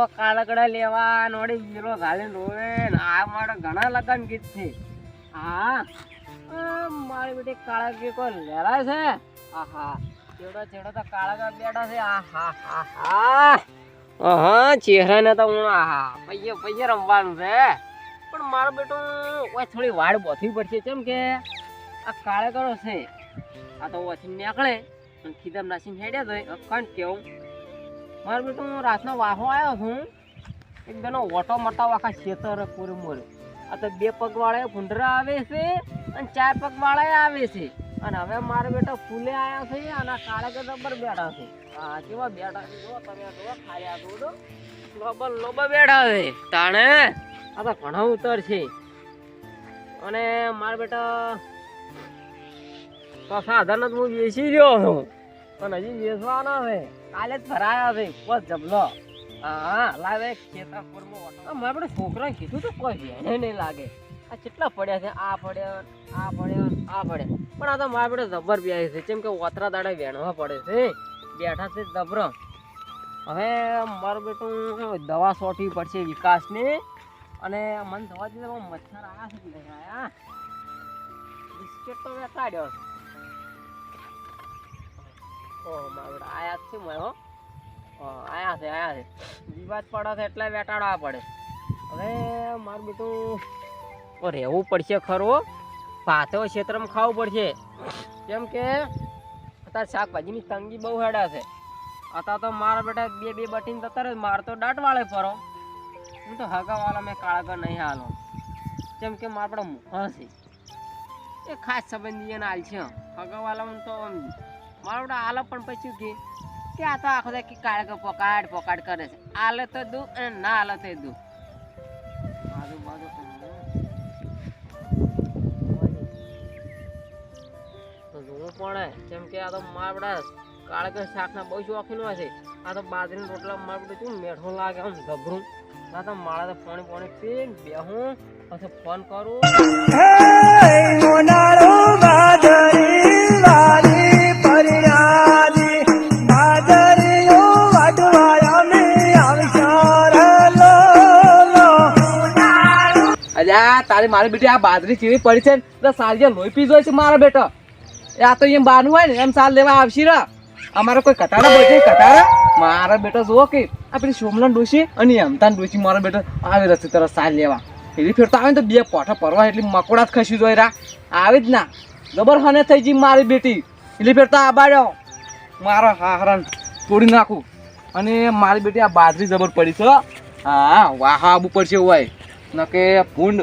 ને કાળકડા લેવા નોડી વીરો ઘાલીને રોવે આ મારે ઘણા લગન ગીત છે. હા. મારી બેટી કાળા કે કોઈ લેરાય છે? આહા. ચેડો ચેડો તો કાળા બેઠા છે. આહા, હા હા. હા ચહેરાને તો હું, આહા, પૈયે પૈયે રમવાનું છે. પણ મારો બેટો ઓય થોડી વાડ બોથવી પડશે કેમ કે? આ કાળા કરો છે. આ તો ઓછી નીકળે. ખીદમ નાસીને હેડ્યા તો કણ કેવું? મારો બેટો હું રાતનો વાહો આવ્યો છું, એક બેનો ઓટો મોટા આખા ખેતર પૂરું મોર્યો આ તો બે પગવાળાએ ભૂંડરા આવે છે અને ચાર પગવાળાએ આવે છે. અને હવે મારો બેટો ફૂલે આવ્યા છે અને કાળે કે જબર બેઠા છે. હા કેવા બેઠા છે? જો તમે જો ખાયા દૂધ લોબલ લોબા બેઠા છે. તાણે આ તો ઘણો ઉતર છે. અને મારા બેટા તો સાધન જ હું વેચી રહ્યો છું. પણ હજી વેચવાના છે. કાલે જ ભરાયા છે પોત જબલો. હા, લાવે ખેતરપુરમાં ઓટો મારા બેટા છોકરાને કીધું તો, કોઈ એને નહીં લાગે. આ કેટલા પડ્યા છે? આ પડ્યા આ પડ્યા આ પડ્યા. પણ આ તો મારા બેટા જબર વ્યાય છે. કેમ કે ઓતરા દાડે વેણવા પડે છે. બેઠા છે જબર. હવે મારું બેટું દવા સોટવી પડશે વિકાસની. અને મને દવા દીધા મચ્છર આયા છે બિસ્કેટ તો વેચાડ્યો છે. ઓહ મારા આયા છે મેં હો. હા, આયા છે આયા છે. વિવાદ પડે છે એટલે વેટાડવા પડે. હવે મારું બેટું ઓ રહેવું પડશે ખરું ભાતો ક્ષેત્રમાં ખાવું પડશે. કેમ કે અત્યારે શાકભાજીની તંગી બહુ હેડા છે. અત્યારે તો મારા બેટા બે બે બટીને અત્યારે માર તો દાટ વાળે ફરો. હું તો હગાવાળા મેં કાળગર નહીં હાલો. કેમ કે મારા આપણે મોહ એ ખાસ સંબંધી એને હાલ છે. હગાવાળામાં તો મારા આલો પણ પછી કે કે આ તો આખો દે કે કાળગર પોકાડ પકાડ કરે છે. આલે તો દુ અને ના આલે તો દુ જોવું પડે કેમ કે આ તો મારા કાળગર શાકના બહુ શોખીન હોય છે આ તો બાજરીના રોટલા મારા બેટા શું મેઠું લાગે આમ ગભરું. ના તો મારા તો પાણી પાણી પીને બેહું પછી ફોન કરું. અલ્યા તારી મારી બેટી આ બાજરી ચીવી પડી છે ને સારી લોહી પી જોઈ છે મારા બેટો. આ તો એમ બાનું હોય ને, એમ સાલ લેવા આવશે રા. અમારો કોઈ કટારા બોલશે કટારા મારા બેટો જુઓ કે આ પેલી સોમલા ડોશી અને અમતાન ડોશી મારો બેટો આવી રસ્તે તરફ સાર લેવા. એવી ફેરતો આવે ને તો બે પોઠા પરવા એટલે મકોડા જ ખસી જોઈ રા. આવી જ ના. જબર હને થઈ ગઈ મારી બેટી. એટલે ફેરતો આ મારો હા હરણ તોડી નાખું. અને મારી બેટી આ બાજરી જબર પડી છે, હા. વાહ આબુ પડશે હોય. નકે ભૂંડ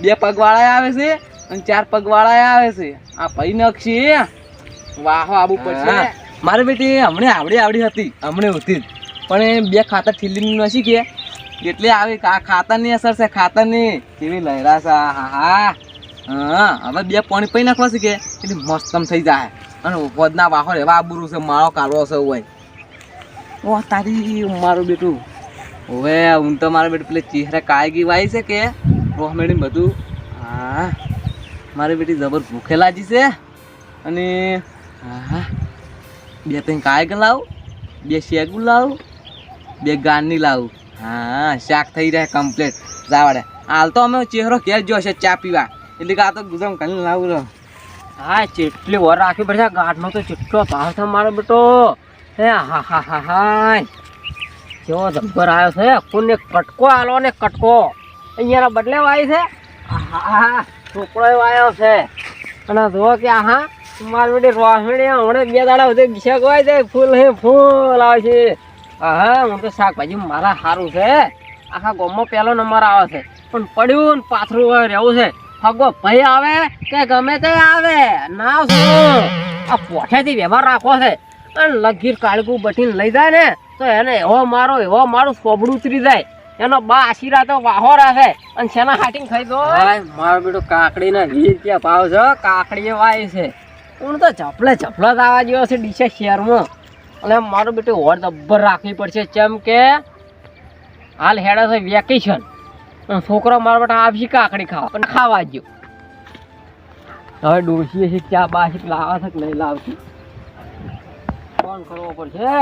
બે પગવાળા આવે છે અને ચાર પગવાળા આવે છે. આ પૈ નક્ષી વાહો આબુ પડશે મારે બેટી હમણે આવડી આવડી હતી, હમણે હતી પણ બે ખાતર ઠીલી નથી કે, એટલે આવી ખાતરની અસર છે, ખાતરની. કેવી લહેરા છે હા હા હા, હવે બે પાણી પૈ નાખવા છે એટલે મસ્તમ થઈ જાય. અને વધના વાહો રહેવા આબુરું છે, માળો કાઢવો છે હોય ઓ, તારી મારું બેટું. હવે હું તો મારા બેટું પેલે ચહેરા કાળગી વાય છે કે? મેળીને બધું. હા, મારી બેટી જબર ભૂખે લાગી છે. અને, હા, બે ત્રણ કાયક લાવું, બે શેગું લાવું, બે ગારની લાવું. હા, શાક થઈ જાય કમ્પ્લેટ જાવાડે હાલ તો અમે ચહેરો ઘેર જો છે ચા પીવા. એટલે કે આ તો ગુજામ કરીને લાવું રહ્યો. હા ચેટલી વાર રાખી પડશે ગાંઠનો તો ચેટલો ભાવ છે મારો બેટો. હે, હા હા હા હા. કેવો જબ્બર આવ્યો છે. કોને કટકો આલો ને કટકો. અહીંયાના બદલે વાય છે? હા છોકરો વાયો છે. અને જુઓ કે આહા, મારી બધી રોહણી હમણાં બે દાડા સુધી બિશાક વાય છે. ફૂલ હે, ફૂલ આવે છે. હા હું તો શાકભાજી મારા સારું છે. આખા ગામમાં પહેલો નંબર આવે છે. પણ પડ્યું ને પાથરું રહેવું છે. ફગો ભાઈ આવે કે ગમે તે આવે. ના શું? આ પોઠેથી વ્યવહાર રાખવો છે. અને લગીર કાળકું બટીને લઈ જાય ને, તો એને એવો મારો, એવો મારું સોબડું ઉતરી જાય. એનો બા આશીરા તો વાહો રાખે અને શેના હાટીને ખાઈ દો મારો બેટો કાકડી ના વીસ રૂપિયા ભાવ છે કાકડી વાય છે. હું તો ચપલે ચપલો જ આવવા જેવો છે ડીસે શહેરમાં. અને મારો બેટો હોર દબ્બર રાખવી પડશે. કેમ કે હાલ હેડે છે વેકેશન. અને છોકરો મારા બેટા આપશે કાકડી ખાવા. પણ ખાવા જ હવે ડોશીએ છે ચા બા છે લાવા છે કે નહીં લાવતી? ફોન કરવો પડશે.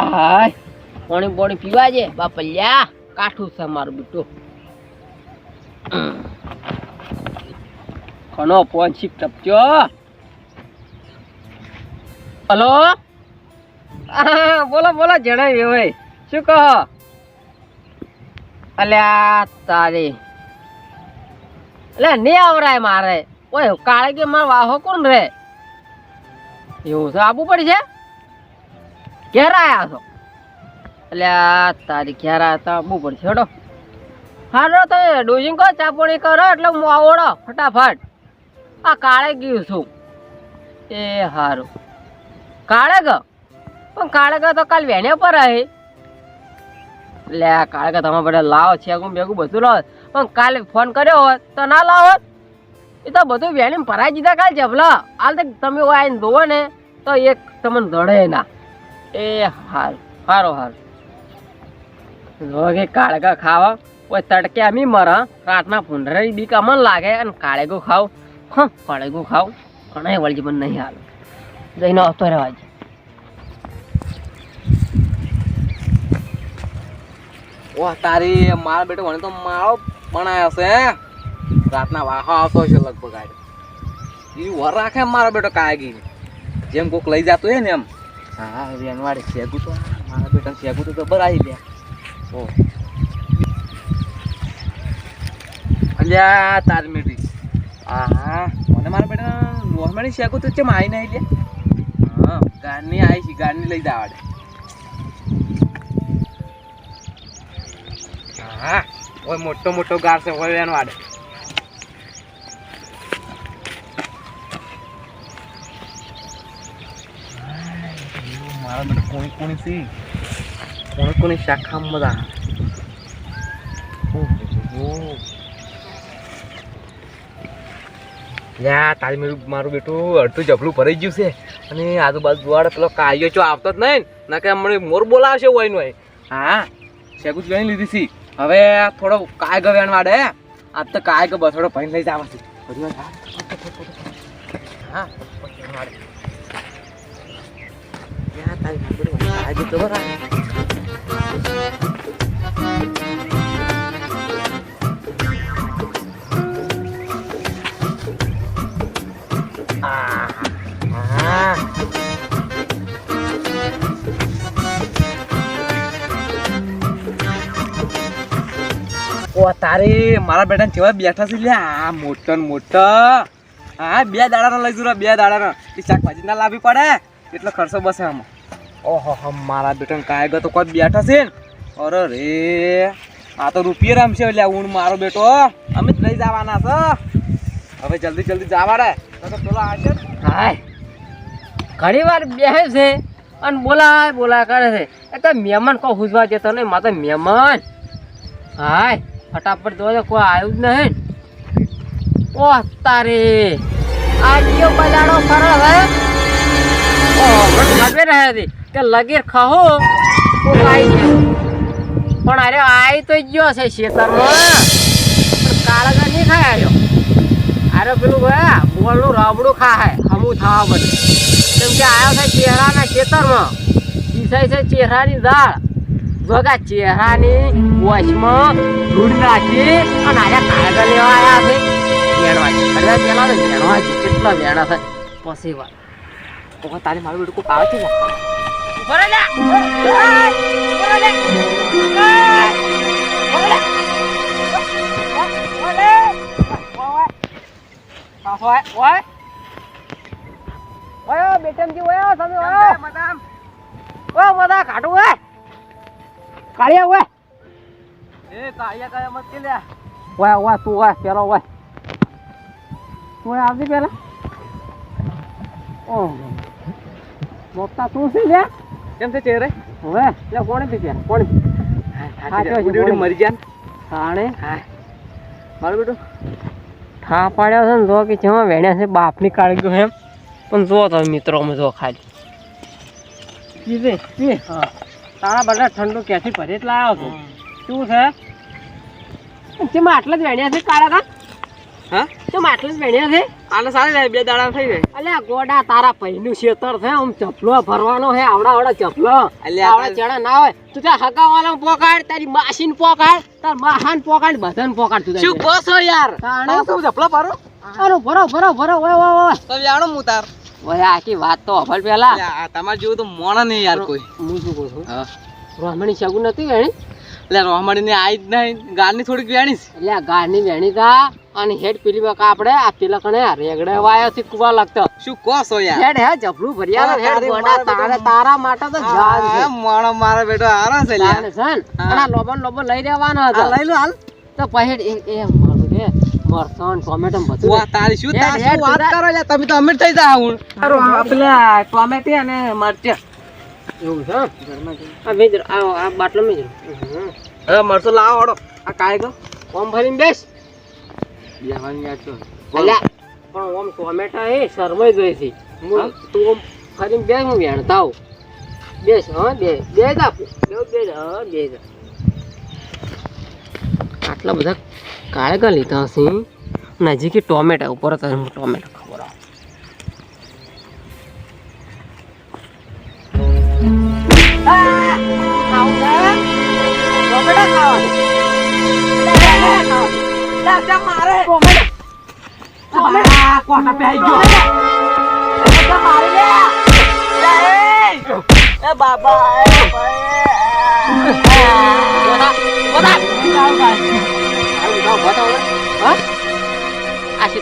હાય. પાણી પાણી પીવા છે. બાપલ્યા કાઠું છે મારું બીટું. ઘણો શીખ ટપચ્યો હલો? બોલો બોલો જણાવ્યું હોય શું કહો? અલ્યા, તારી. એટલે નહીં આવરાય મારે. ઓય, કાળે કે મારો વાહો કોણ રે? એવું છે આપવું પડશે ઘેર આવ્યા છો? અલ્યા તારી ઘેર આયા તો આપવું પડશે, હડો. હારો તમે ડોઝિંગ કરો ચાપોણી કરો, એટલે હું આવડો, ફટાફટ. આ કાળે ગયું છું. એ હારું. કાળે ગ પણ કાળે ગ તો કાલ વેને પર આવે લે કાળે ગ તમે બધા લાવો, છેગું ભેગું બધું લાવો. પણ કાલે ફોન કર્યો હોત તો ના લાવો એ તો બધું વેણી ભરાઈ દીધા કાલ જબલા હાલ તો તમે આવીને જોવો ને, તો એક તમને દોડે ના. એ હાલ સારો જો કે કાળગા ખાવા ઓય તડકે અમી મર, રાતના ભૂંડરી બી કમન લાગે અને કાળેગો ખાવ હા, કાળેગો ખાવ ઘણા વળજી પણ નહીં હાલ. જઈને આવતો રહેવા છે વાહ તારી મારા બેટો વણે તો માળો બનાવ્યો છે રાતના વાહો આવતો છે લગભગ આજે. એ વર રાખે મારો બેટો કાયગી જેમ કોક લઈ જતો હોય ને એમ. હા વેનવાડે શેગું તો, મારા બેટા શેગું તો બરાઈ આવી ગયા. અલ્યા, તારી મેટી હા હા મને મારા બેટા નોર્મલી શેગું તો ચેમ આવી નહીં હા ગાડની આવી છે ગાડની લઈ જવાડે હા ઓય મોટો મોટો ગાર છે ઓય એનો આડે. મારા બેટા કોણી કોણી સી કોણી શાખા બધા યા, તારી મેરું, મારું બેટું અડધું જબલું ભરાઈ ગયું છે. અને આજુબાજુ જોવાડે પેલો કાયો ચો આવતો જ નહીં ના. કે હમણાં મોર બોલાવશે હોયનું હા શેગું ગણી લીધી સી હવે થોડો કાય ગવ્યાણ વાડે આજ તો કાય ગયો બસડો ભાઈ લઈ જવા છે. હા. તારી મારી તારે મારા બેટા કેવા બેઠા છે લે આ મોટા ને મોટા. હા, બે દાડાનો લઈ જુરા બે દાડાનો. એ શાકભાજી ના લાવી પડે. એટલો ખર્ચો બસે આમાં. ઓહો મારા બેટા કાયગો તો કોઈ બેઠા છે ને? અરે રે, આ તો રૂપિયા રમશે એટલે ઊંડ મારો બેટો અમે જ લઈ જવાના છે. હવે જલ્દી જલ્દી જવા રે તો પેલો આવશે હાય. ઘણી વાર બેસે છે અને બોલાય બોલા કરે છે. એ તો મહેમાન કોઈ હુજવા જતો નહીં, મારે મહેમાન. હાય, ફટાફટ જોવા કોઈ આવ્યું જ નહીં. ઓહ તારે, આ કયો બજાડો સરળ હે. ઓ મને રહે હતી કે લગીર ખહો. કાઈ છે પણ અરે આઈ તો ગયો છે ખેતરમાં પણ કાળા નહીં ખાય આવ્યો અરે પેલું ગયા બોલનું રબડું ખાય હમું થવા બધું કેમ કે આવ્યો છે ચહેરાના ખેતરમાં. પીસાય છે ચહેરાની દાળ. જોગા ચહેરાની વચમાં ધૂળ નાખી અને આયા કાગળ લેવા આવ્યા છે. વેણવા. અરે પેલા તો વેણવા છે કેટલા વેણા છે પછી વાત. ઓહો તારે મારું બેટું કોક આવે છે ને ઊભો જા. ઊભો રહે. ઓય, ઓય. ઓય, બેટમજી, ઓય, તમે ઓય. ઓય, બધા કાઢું, ઓય. કાળિયા, ઓય. એ કાયા કાયા મત કે લ્યા ઓય, ઓય, તું ઓય, પેલો ઓય. તું ઓય, આવતી પેલા. ઓહો. મોટા તું છે લે કેમ છે ચહેરે? હવે લે કોણે છે કોણે? હા, જો, જો, ઉડી ઉડી મરી ગયા ને. હા. મારું બેટું. થા પાડ્યા છે ને જો કે જેમાં વેણ્યા છે બાપની કાઢી ગયો એમ. પણ જો તમે મિત્રો અમે જો ખાલી. હા. તારા બધા ઠંડુ ક્યાંથી ભરી જ લાવ્યો છું? શું છે? જેમાં આટલા જ વેણ્યા છે કાળા હા? કેમ માટલું જ છે. આને સારી બે દાડા થઈ જાય. અલ્યા ગોડા તારા પૈનું શેતર છે આમ ચપલો ભરવાનો છે આવડા આવડા ચપલો. અલ્યા આવડા ચણા ના હોય તું ત્યાં હગાવાલા પોકાડ તારી માસીન પોકાડ તાર માહાન પોકાડ બધાને પોકાડ તું શું યાર? તાણે? શું જપલો પારો અરે ભરો ભરો ભરો ઓય ઓય ઓય. તો જાણો હું તાર. ઓય આખી વાત તો અભલ પેલા. તમારે જેવું તો મોણા નહીં યાર કોઈ. હું શું કહું છું? બ્રાહ્મણી રોહમણી શગુન નથી વેણી? એટલે રોહમણી ને આઈ જ નહીં ગારની થોડીક વેણીશ એટલે આ ગારની વેણી તા અને હેડ પેલી બકા આપણે આ પેલા કણે રેગડે વાયો છે કુવા લાગતો. શું કહો છો યાર? હેડ હે જબલું ભર્યા હેડ ગોડા તારે તારા માટે તો જાન છે. માણો મારા બેટો આરો છે યાર જાન છે ને? હા. અને આ લોબન લોબન લઈ રહેવાનો હતો. લઈ લો હાલ. તો પછી એ મારું કે મરસણ ટોમેટો બધું વાહ તારી શું તારી વાત કરો યાર? તમે તો અમીર થઈ જા હું પેલા ટોમેટી અને મરચા. એવું છે આ મેજર આ આ બાટલો મેજર હવે લાવો હડો. આ કાય ગો ઓમ ભરીને બેસ. છો અલ્યા પણ ઓમ ટોમેટા એ શરમાઈ જોઈ છે તું ઓમ ફરીને બેસ હું વેણતા આવું બેસ હા બે બે જા બે બે જા, હા બે જા. આટલા બધા કાળે કા લીધા હશે? નજીક ટોમેટા ઉપર હતા ટોમેટા.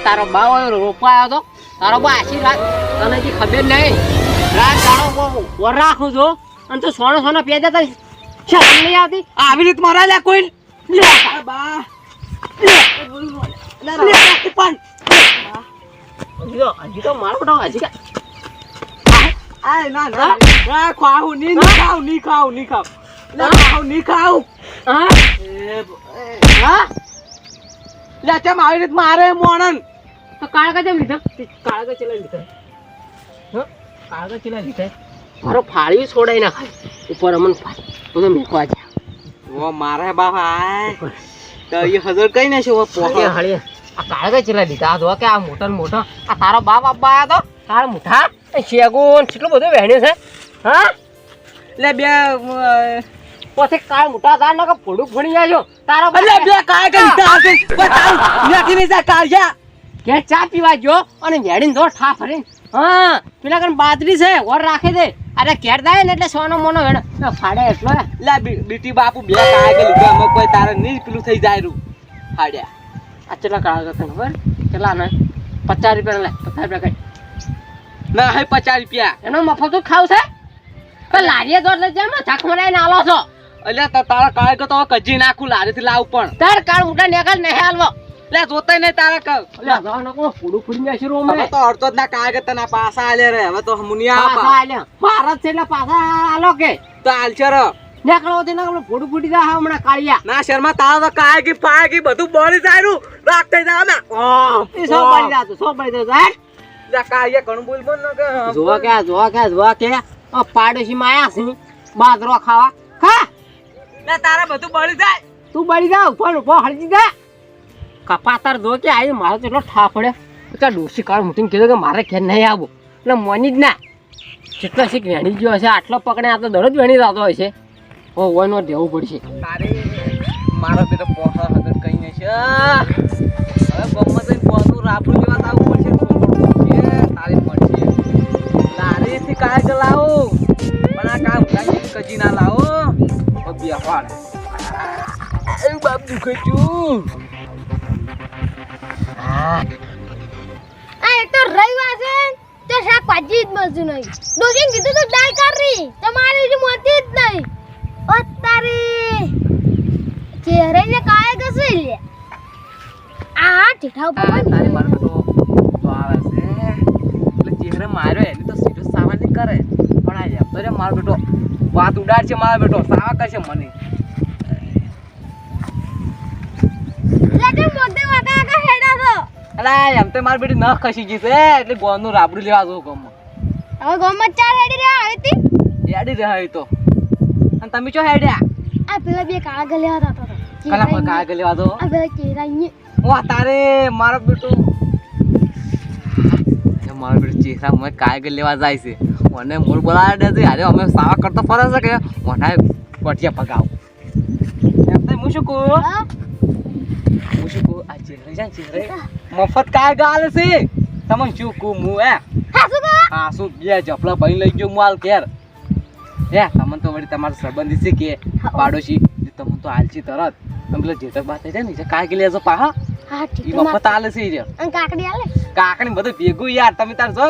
તારો બા રોપાયો તો? તારો બા આશી રાત તને ખબર નહીં રાત વર રાખું છું અને તો સોનો સોનો પેદા તારી શરમ નહીં આવતી? આવી રીત મારા લે. કોઈ લે. બા હજી તો તો મારો બેટો હજી આ ના ના. ખાવું ની ખાવની ખાવની ખાવ. ના ખાવની ખાવ. હા? હા? લે ચમ આવી રીત મારે મોણન તો કાળકા કેમ લીધા. કાળકા ચેલા લીધા. કાળકા ચેલા લીધા. મારો ફાળવી છોડાઈ ના ખાય ઉપર અમન ફાળ તો મેકવા જા ઓ મારે બાપા તો એ હજર કઈ ના છે ઓ પોકે. હળીએ આ કાળકા કઈ લીધા આ જો કે આ મોટા મોટો. આ તારો બાપ આપવા આયા તો? તાર મુઠા શેગુન કેટલું બધું વહેણ્યું છે? હા? લે બે પછી કાળ મોટા તાર ના ફોડું ફોડી જાય તારા અલે બે કાય કઈ તાર કઈ બતાવ નાખી નહીં જા કે ચા પીવા જો અને વેડીને દો ઠા ફરી હા પેલા કણ બાદરી છે ઓર રાખે દે. અરે કેર થાય ને એટલે સોનો મોનો વેણ ફાડે એટલો હે. લે બી- બીટી બાપુ બે કાય કે લીધા. અમે કોઈ તારે નહીં પેલું થઈ જાય રૂ. ફાડ્યા. આ ચેટલા કાળા કરતા ખબર? કેટલા ને? પચાસ રૂપિયા લે પચાસ રૂપિયા કઈ ના હે પચાસ રૂપિયા. એનો મફત ખાવ છે? કે લારીએ દોડ લઈ જામ ઝાક મરાઈને આલો છો. એટલે તો તારા કાય કે તો કજી નાખું લારેથી લાવ પણ. તાર કાળ મોટા નેકળ નહીં હાલવો. લે જોતાય નહીં તારા ક લે જવા નો કોણ? ફૂડું ફૂડી નાખી રૂમ હવે તો અડધો જ ના કાગત તના પાસા આલે રે. હવે તો મુનિયા પાસા આલે. ભારત છે એટલે પાછા આલો કે. તો આલશે રો. નેકળો તે નકળો. ફૂડું ફૂટી જાય હમણાં કાળિયા. ના શર્મા તારા તો કાય કે પાય કે બધું બોલી જાય રૂ. રાખ થઈ જાય ના એ સો પડી જાતું સો પડી જાતું હે જા કાય ઘણું બોલ બોલ ન કે. જોવા કે જોવા કે જોવા કે. આ પાડોશી માં આયા છે. બાજરો ખાવા. ખા. લે તારા બધું બળી જાય. તું બળી જા ઉપર ઉપર હળજી જા. કપાતર જો કે આવી મારો એટલો ઠા પડે કે ડોસી કાળ મૂકીને કીધું કે મારે ઘેર નહીં આવું એટલે મોની જ ના, જેટલો શીખ વેણી ગયો હશે, આટલો પકડે, આ તો દરરોજ વેણી જતો હોય છે. ઓ ઓયનો દેવું પડશે. મારો બેટો પોસા હતો કંઈ નહીં. છે હવે ગમમાં પોતું લેવા તો આવવું પડશે તારે મળશે લારીથી કાય તો લાવો. પણ આ કામ કજી ના લાવો. ઓ બે વાળ બાપ દુખે છું. આ એક તો રવિવાર છે તો શાકભાજી જ મળતું નહીં. ડોસીને કીધું તો દાળ કરી તમારી હજી મળતી જ નહીં. ઓ ચહેરે ને કાય કશું લે. આ ઠીઠા ઉપર આ મારો બેટો તો આવે છે. એટલે ચહેરે માર્યો એની તો સીધો સાવા નહીં કરે. પણ આ એમ તો મારો બેટો વાત ઉડાડ છે મારો બેટો. સાવા કરશે મને. લેટે મોઢે વાકા કા હેડા છો એમ તો મારી બેટી નખ ખસી ગઈ છે એટલે ગોળનું રાબડું લેવા જવું ગમો હવે ગોમત ચાર હેડી રહ્યા હવે તી? હેડી રહ્યા તો. અને તમે ચો હેડ્યા? આ પેલા બે કાળા ગલ્યા હતા. કલા પર કાગળ લેવા દો આ પેલા કેરા અહીંયા વાહ તારે મારો બેટો. મારો પેલો ચેસા મને કાયગર લેવા જાય છે. મને મૂળ બોલાવે છે અરે અમે સાવા કરતો ફરે છે કે મને પટિયા પગાવ એમ તો હું શું કહું? શું આ ચેહરે છે ને મફત કાય ગાલ છે? તમને શું કહું હું? હે હા શું? બે જફલા ભાઈ લઈ ગયો હું હાલ ઘેર. હે તમને તો વળી તમારો સંબંધી છે કે પાડોશી. તમે તમને તો હાલશી તરત. તમે પેલા જેઠક બાત છે ને કાય કે લેજો પાહા. મફત આલે છે ઈ કાકડી આલે? કાકડી બધું ભેગું યાર તમે તાર જો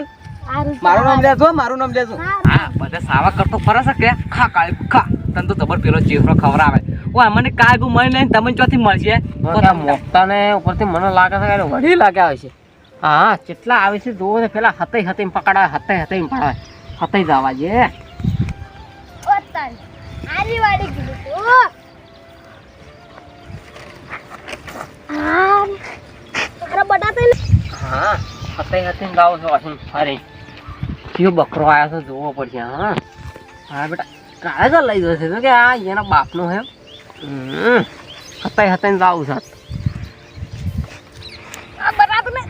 મારું નામ લેજો મારું નામ લેજો. હા. બધા સાવા કરતો ફરસ છે કે? ખા કાળી ખા. તને તો જબર પેલો ચેહરો ખવડાવે. ઓય મને કાય ગુ મળી લઈને તમને ચોથી મળશે. મોકતાને ઉપરથી મને લાગે છે કે વડી લાગ્યા હોય છે. હા કેટલા આવે છે જોવો ને પેલા હતે હતે પકડાય હતે હતે પકડાય. હતે જે આરી વાડી કીધું હા ગાવ છો અરે કયો બકરો આવ્યો છે જોવો પડશે હા. હા બેટા તો લઈ જશે તો કે આ એના બાપનો હે હતાય જાવ છે આ બટાતે ને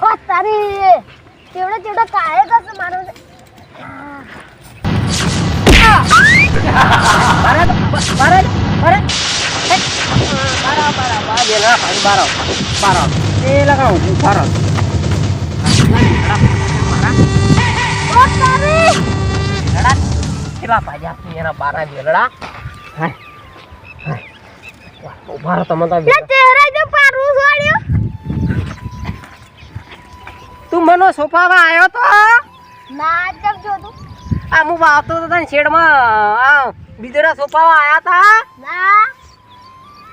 ઓ તારી ચેવડો ચેવડો કાય કસ મારો છે. બારે બારે બારે બારા બારા બેલા બારો બારો એ લગાવ મારા ઓ તારી કેટલા ભાજ્યા છે એના બારા હાય ઊભા તમે તો ચહેરા જો પારું છોડ્યો તું મને સોફામાં આવ્યો તો? ના જબ જો તું આ હું આવતો હતો તને શેડમાં આ બીજડા સોફામાં આવ્યા તા? ના.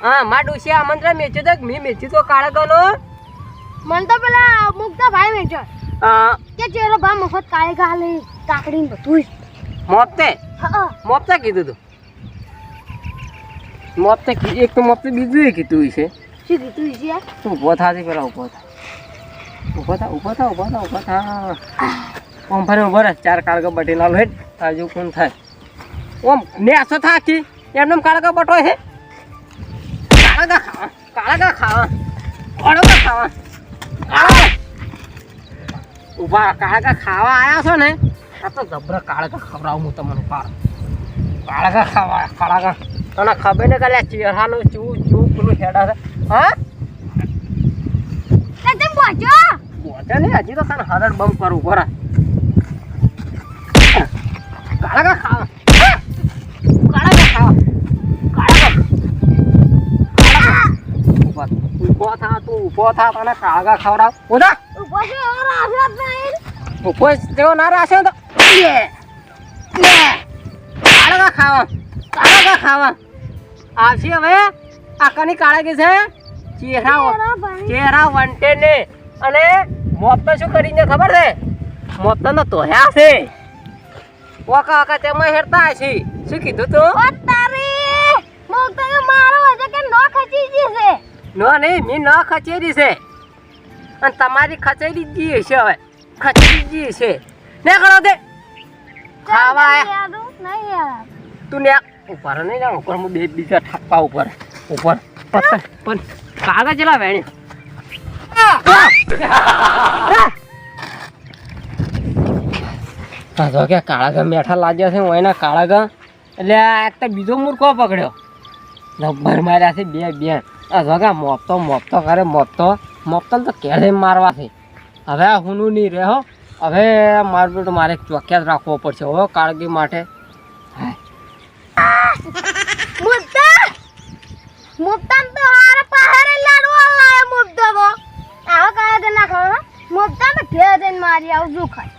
હા મા ડોશી આમંત્રણ મેચ્યો તો મેં મેચ્યું તો કાળગનો મન તો પેલા મુક્તા ભાઈ વેચો કે ચેરો ભા મફત કાળે ગાલે કાકડી ને બધું મોતે હા મોપતે કીધું તું? મોપતે કી- એક તો મોપતે બીજું કીધું છે શું કીધું છે તું ઊભો છે પેલા ઊભો થા. ઊભો થા ઊભો થા ઊભો થા ઊભો થા. ઓમ ફરે ઊભો રહે ચાર કાળગા બટી લાલ હેડ તાજુ કોણ થાય. ઓમ નેસો થાકી એમનો કાળગા બટો હે? કાળગા ખાવા કાળગા ખાવા. કાળગા ખાવા. ઊભા કાળગા ખાવા આયા છો ને? આ તો જબરા કાળગા ખવડાવું હું તમને પાર કાળગા ખાવા કાળગા તને ખબર ને કે ચેહરાનું ચૂ ચૂ પેલું હેડા છે. હા? તમે તેમ બોજો. ને હજી તો તને હરડ બમ કરું બરા કાળગા ખાવા. કાળગા ખાવા. ઊભો થા. તું ઊભો થા તને કાળગા ખવડાવ. ઉધા ઊભો છો નહીં. ઊભો જ ના રાશે તો. કાળગા ખાવા કાળગા ખાવા. આવશે હવે? આ કાળા કાળગી છે? ચહેરા ચહેરા વંટે ને. અને મોત તો શું કરીને ખબર છે? મોત તો તોહ્યા છે. ઓકા ઓકા તેમાં હેરતા છે શું કીધું તું? ઓ તારી મારો હશે કે નો ખચી જશે નો નહીં મી ન ખચેરી છે. અને તમારી ખચેરી જી છે હવે. ખચેરી જી છે ને કરો દે ખાવા તું ને ઉપર નહીં જાણ ઉપર હું બે બીજા ઠાપા ઉપર ઉપર પણ કાગળ ચલા વેણી? હા તો કે કાળા મેઠા લાગ્યા છે હું એના કાળા ગા એટલે એક તો બીજો મૂર્ખો પકડ્યો. જબ્બર માર્યા છે બે બે આ જગા મોપતો મોપતો કરે મોપતો મોપતો તો કેળે મારવા છે. હવે આ હુનું નહીં રહે હો. હવે મારું તો મારે ચોક્યાસ રાખવો પડશે હો, કાળગી માટે. મુદ્દા? મુદ્દા તો હારે પહારે લાડવા ના ખાવા મુદ્દા ને ઘેર જઈને મારી આવું શું ખાય?